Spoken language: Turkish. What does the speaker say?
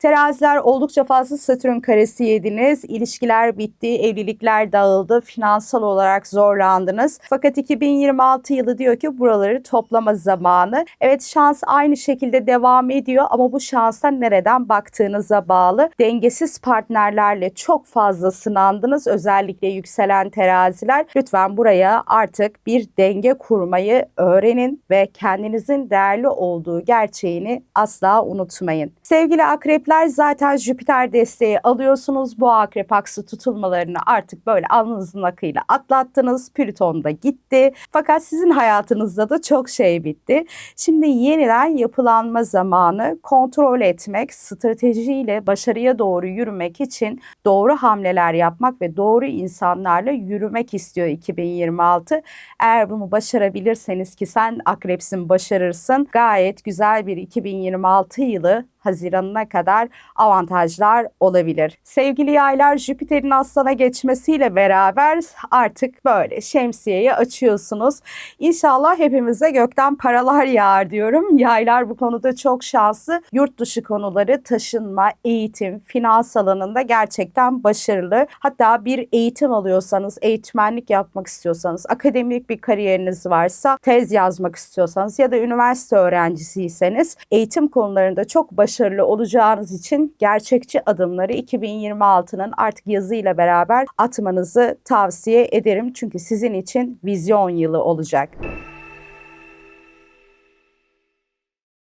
Teraziler oldukça fazla satürn karesi yediniz. İlişkiler bitti, evlilikler dağıldı, finansal olarak zorlandınız. Fakat 2026 yılı diyor ki buraları toplama zamanı. Evet şans aynı şekilde devam ediyor ama bu şansa nereden baktığınıza bağlı. Dengesiz partnerlerle çok fazla sınandınız. Özellikle yükselen teraziler. Lütfen buraya artık bir denge kurmayı öğrenin ve kendinizin değerli olduğu gerçeğini asla unutmayın. Sevgili akrepler zaten Jüpiter desteği alıyorsunuz. Bu akrep aksı tutulmalarını artık böyle alnınızın akıyla atlattınız. Plüton da gitti. Fakat sizin hayatınızda da çok şey bitti. Şimdi yeniden yapılanma zamanı kontrol etmek, stratejiyle başarıya doğru yürümek için doğru hamleler yapmak ve doğru insanlarla yürümek istiyor 2026. Eğer bunu başarabilirseniz ki sen akrepsin başarırsın gayet güzel bir 2026 yılı Haziran'ına kadar avantajlar olabilir. Sevgili yaylar Jüpiter'in aslana geçmesiyle beraber artık böyle şemsiyeyi açıyorsunuz. İnşallah hepimize gökten paralar yağar diyorum. Yaylar bu konuda çok şanslı. Yurt dışı konuları, taşınma, eğitim, finans alanında gerçekten başarılı. Hatta bir eğitim alıyorsanız, eğitmenlik yapmak istiyorsanız, akademik bir kariyeriniz varsa, tez yazmak istiyorsanız ya da üniversite öğrencisiyseniz eğitim konularında çok başarılı olacağınız için gerçekçi adımları 2026'nın artık yazıyla beraber atmanızı tavsiye ederim. Çünkü sizin için vizyon yılı olacak.